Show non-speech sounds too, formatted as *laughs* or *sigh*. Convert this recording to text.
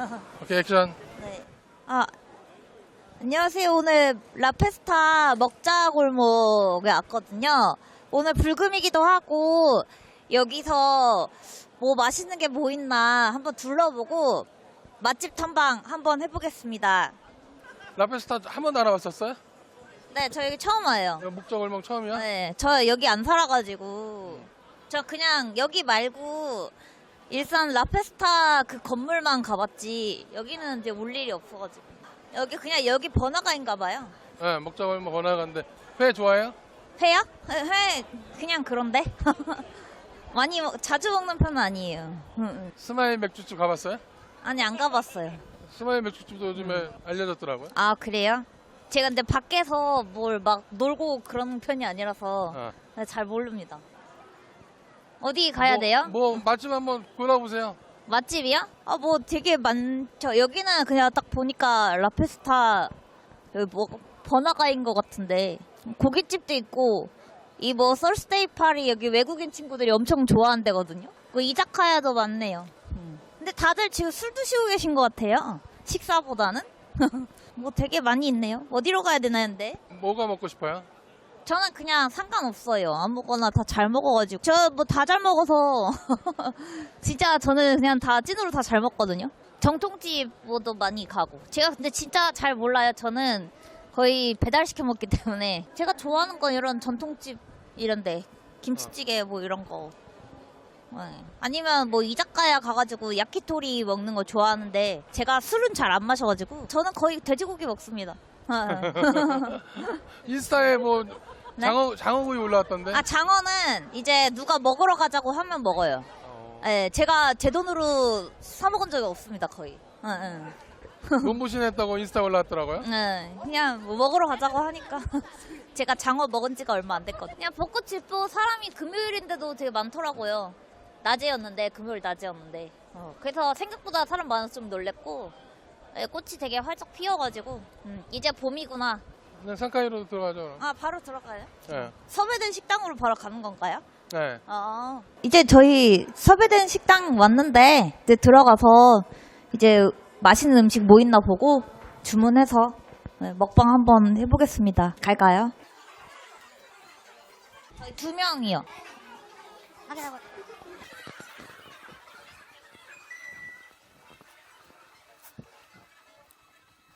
*laughs* 오케이 액션. 네. 아, 안녕하세요. 오늘 라페스타 먹자 골목에 왔거든요. 오늘 불금이기도 하고, 여기서 뭐 맛있는 게 뭐 있나 한번 둘러보고, 맛집 탐방 한번 해보겠습니다. 라페스타 한 번도 알아봤었어요? 네, 저 여기 처음 와요. 이거 목적을목 처음이야? 네, 저 여기 안 살아가지고, 저 그냥 여기 말고, 일산 라페스타 그 건물만 가봤지, 여기는 이제 올 일이 없어가지고. 여기 그냥 여기 번화가인가 봐요. 네, 목적을목 번화가인데 회 좋아해요? 회요? 회, 회 그냥 그런데? *laughs* 많이 먹, 자주 먹는 편은 아니에요. 응, 응. 스마일 맥주집 가봤어요? 아니 안 가봤어요. 스마일 맥주집도 요즘에 알려졌더라고요. 아 그래요? 제가 근데 밖에서 뭘 막 놀고 그런 편이 아니라서 어. 잘 모릅니다. 어디 가야 뭐, 돼요? 뭐 맛집 한번 골라보세요. 맛집이요? 아 뭐 되게 많죠. 여기는 그냥 딱 보니까 라페스타 여기 뭐 번화가인 것 같은데 고깃집도 있고 이 뭐 썰스데이 파리 여기 외국인 친구들이 엄청 좋아하는 데거든요. 그 이자카야도 많네요. 음. 근데 다들 지금 술 드시고 계신 것 같아요. 식사보다는 *laughs* 뭐 되게 많이 있네요. 어디로 가야 되나 했는데 뭐가 먹고 싶어요? 저는 그냥 상관없어요. 아무거나 다 잘 먹어가지고. 저 뭐 다 잘 먹어서. *laughs* 진짜 저는 그냥 다 찐으로 다 잘 먹거든요. 정통집 뭐도 많이 가고. 제가 근데 진짜 잘 몰라요. 저는 거의 배달시켜 먹기 때문에. 제가 좋아하는 건 이런 전통집 이런데. 김치찌개 뭐 이런 거. 네. 아니면 뭐 이자카야 가가지고 야키토리 먹는 거 좋아하는데 제가 술은 잘 안 마셔가지고 저는 거의 돼지고기 먹습니다. 인스타에 뭐 네? 장어 장어구이 올라왔던데. 아 장어는 이제 누가 먹으러 가자고 하면 먹어요. 어. 예, 제가 제 돈으로 사 먹은 적이 없습니다 거의. 응, 응. 몸보신 했다고 인스타 올라왔더라고요. 네, 그냥 뭐 먹으러 가자고 하니까 *laughs* 제가 장어 먹은 지가 얼마 안 됐거든요. 그냥 벚꽃집도 사람이 금요일인데도 되게 많더라고요. 낮에였는데 금요일 낮에였는데 어, 그래서 생각보다 사람 많아서 좀 놀랬고 예, 꽃이 되게 활짝 피어가지고 음, 이제 봄이구나. 그냥 상카이로 들어가죠. 그럼. 아 바로 들어가요? 네. 섭외된 식당으로 바로 가는 건가요? 네. 아. 이제 저희 섭외된 식당 왔는데 이제 들어가서 이제 맛있는 음식 뭐 있나 보고 주문해서 네, 먹방 한번 해보겠습니다. 갈까요? 저희 두 명이요. 확인하고.